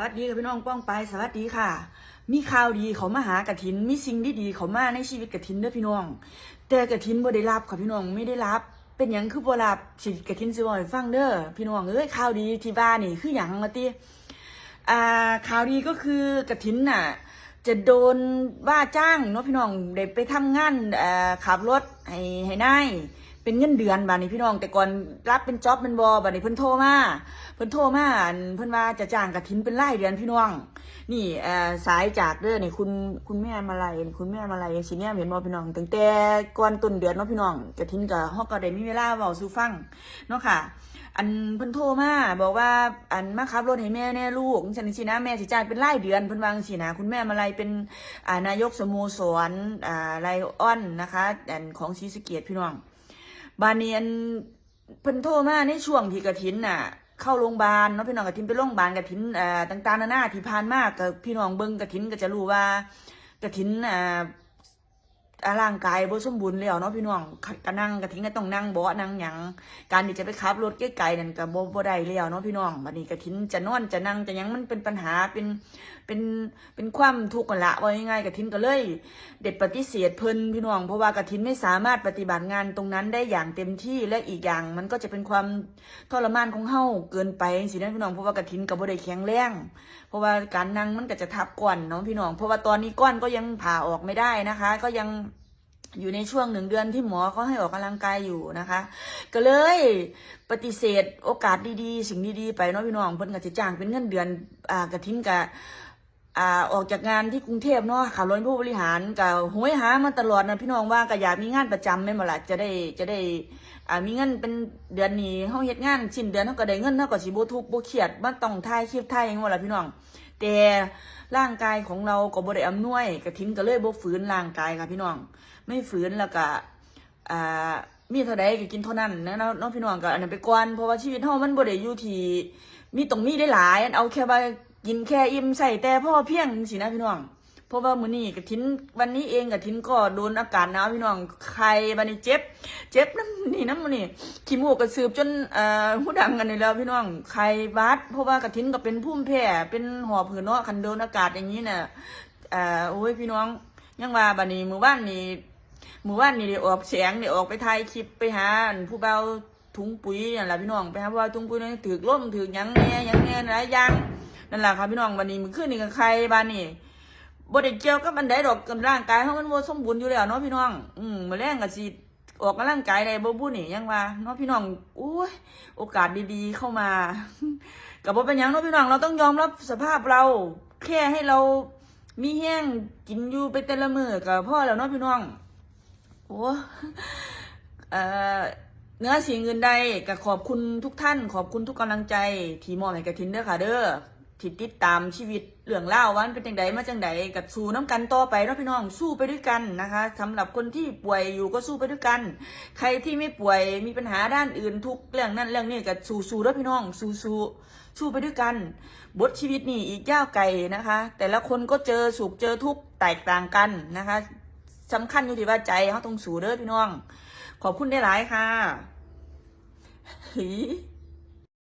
วัสดีค่ะพี่น้องป้องไปสวัสดีค่ะ มีข่าวดีเขามาหากระถิน มีสิ่งดีเขามาในชีวิตกระถินเด้อพี่น้อง แต่กระถินบ่ได้รับค่ะพี่น้องไม่ได้รับ เป็นหยังคือบ่รับสิกระถินสิบ่ให้ฟังเด้อพี่น้องเอ้ยข่าวดีที่บ้านนี่คือหยังมาติอ่าข่าวดีก็คือกระถินน่ะ จะโดนว่าจ้างเนาะพี่น้องได้ไปทำงานอ่อขับรถให้ให้นาย เป็นเงินเดือนบาดนี้พี่น้อง แต่ก่อนรับเป็นจ็อบเป็นบอบาดนี้เพิ่นโทรมาเพิ่นโทรมาอันเพิ่นว่าจะจ้างกระถินเป็นรายเดือนพี่น้อง นี่เอ่อสายจากเด้อนี่คุณคุณแม่มาลัยคุณแม่มาลัยสิเนี่ยเห็นบ่พี่น้องตั้งแต่ก่อนต้นเดือนเนาะพี่น้องกระถินก็ฮอกก็ได้มีเวลาเว้าสู่ฟังเนาะค่ะอันเพิ่นโทรมาบอกว่าอันมาขับรถให้แม่แน่ลูกฉันสินะแม่สิจ่ายเป็นรายเดือนเพิ่นวางสินะคุณแม่มาลัยเป็นอ่านายกสโมสรอ่าไลออนนะคะอันของศรีสะเกียดพี่น้อง บานเนียนเพิ่นโทรมาในช่วงที่กระถินน่ะ เข้าโรงพยาบาลเนาะพี่น้องกระถินไปโรงพยาบาลกระถินอ่าต่างๆนานาที่ผ่านมากับพี่น้องเบิ่งกระถินก็จะรู้ว่ากระถินอ่าอ่าร่างกายบ่สมบูรณ์แล้วเนาะพี่น้องก็นั่งก็ทิ้งก็ต้องนั่งเบาะนั่งหยังการที่จะไปขับรถไกลๆนั่นก็บ่บ่ได้แล้วเนาะพี่น้องบัดนี้ก็ทิ้งจะนอนจะนั่งจะหยังมันเป็นปัญหาเป็น เป็นเป็นความทุกข์กันละว่าง่ายๆก็ทิ้งก็เลย เด็ดปฏิเสธเพิ่นพี่น้องเพราะว่ากฐินไม่สามารถปฏิบัติงานตรงนั้นได้อย่างเต็มที่และอีกอย่าง มันก็จะเป็นความทรมานของเฮาเกินไปสินะพี่น้องเพราะว่ากฐินก็บ่ได้แข็งแรงเพราะว่าการนั่งมันก็จะทับก้อนเนาะพี่น้อง เพราะว่าตอนนี้ก้อนก็ยังผ่าออกไม่ได้นะคะ ก็ยังอยู่ในช่วงหนึ่งเดือนที่หมอเขาให้ออกกำลังกายอยู่นะคะ ก็เลยปฏิเสธโอกาสดีๆ สิ่งดีๆ ไปเนาะพี่น้องเพิ่นก็จะจ้างเป็นเงินเดือนอ่ากระทิ้นกะ อ่าออกจากงานที่กรุงเทพเนาะขับรถผู้บริหารก็หวยหามาตลอดนะพี่น้องว่าก็อยากมีงานประจำแม่นบ่ล่ะจะได้จะได้อ่ามีเงินเป็นเดือนนี้เฮาเฮ็ดงานสิ้นเดือนเฮาก็ได้เงินเฮาก็สิบ่ทุกข์บ่เครียดบ่ต้องถ่ายคลิปถ่ายหยังบ่ล่ะพี่น้อง แต่ร่างกายของเราก็บ่ได้อำนวยกระทิ้นก็เลยบ่ฝืนร่างกายค่ะพี่น้อง ไม่ฝืนแล้วก็อ่ามีเท่าใดก็กินเท่านั้นนะเนาะพี่น้องก็อันนั้นไปก่อนเพราะว่าชีวิตเฮามันบ่ได้อยู่ที่มีตรงมีได้หลาย เอาแค่ว่า กินแค่อิ่มใส่แต่พ่อเพียงสินะพี่น้องเพราะว่ามื้อนี้กะทินวันนี้เองกะทินก็โดนอากาศหนาวพี่น้องไข้บัดนี้เจ็บ เจ็บน้ำนี่น้ำมันนี่ขี้มูกก็สืบจนเอ่อหูดังกันนี่แล้วพี่น้องไข้หวัด เพราะว่ากะทินก็เป็นภูมิแพ้เป็นหอบหืดเนาะคันโดนอากาศอย่างนี้น่ะเอ่อโอ้ยพี่น้องยังว่าบัดนี้มื้อว่านนี้หมู่บ้านนี่ได้ออกเสียงได้ออกไปถ่ายคลิปไปหาผู้เบาถุงปุ๋ยนั่แหละพี่น้องไปหาผู้เบาถุงปุ๋ยนั่นถือล่มถือยังแหน่ยังแหน่หลายอย่าง นั่นแหละครับพี่น้องวันนี้มันขึ้นนี่กับใครบ้านนี่บดเกี่ยวกับอันใดดอกกับร่างกายเฮามันบ่สมบูรณ์อยู่แล้วเนาะพี่น้อง อืมมื้อแรงก็สิออกกำลังกายได้บ่บุนี่ยังว่าเนาะพี่น้องอุ้ยโอกาสดีๆเข้ามาก็บ่เป็นยังเนาะพี่น้องเราต้องยอมรับสภาพเรา แค่ให้เรามีแห้งกินอยู่ไปแต่ละมือก็พอแล้วเนาะพี่น้องโอ้เอ่อเนื้อสิ่งอื่นใดก็ขอบคุณทุกท่าน ขอบคุณทุกกำลังใจ ที่มอบให้กับทินเด้อค่ะเด้อ ที่ติดตามชีวิตเรื่องเล่าวันเป็นจังไดมาจังไดกับสู้น้ำกันต่อไปเนาะพี่น้องสู้ไปด้วยกันนะคะสำหรับคนที่ป่วยอยู่ก็สู้ไปด้วยกัน ใครที่ไม่ป่วยมีปัญหาด้านอื่นทุกเรื่องนั้นเรื่องนี้ก็สู้สู้แล้วพี่น้อง สู้สู้สู้ไปด้วยกัน บทชีวิตนี่อีกยาวไกลนะคะ แต่ละคนก็เจอสุขเจอทุกแตกต่างกันนะคะสำคัญอยู่ที่ว่าใจเขาต้องสู้เด้อพี่น้อง ขอบคุณได้หลายค่ะ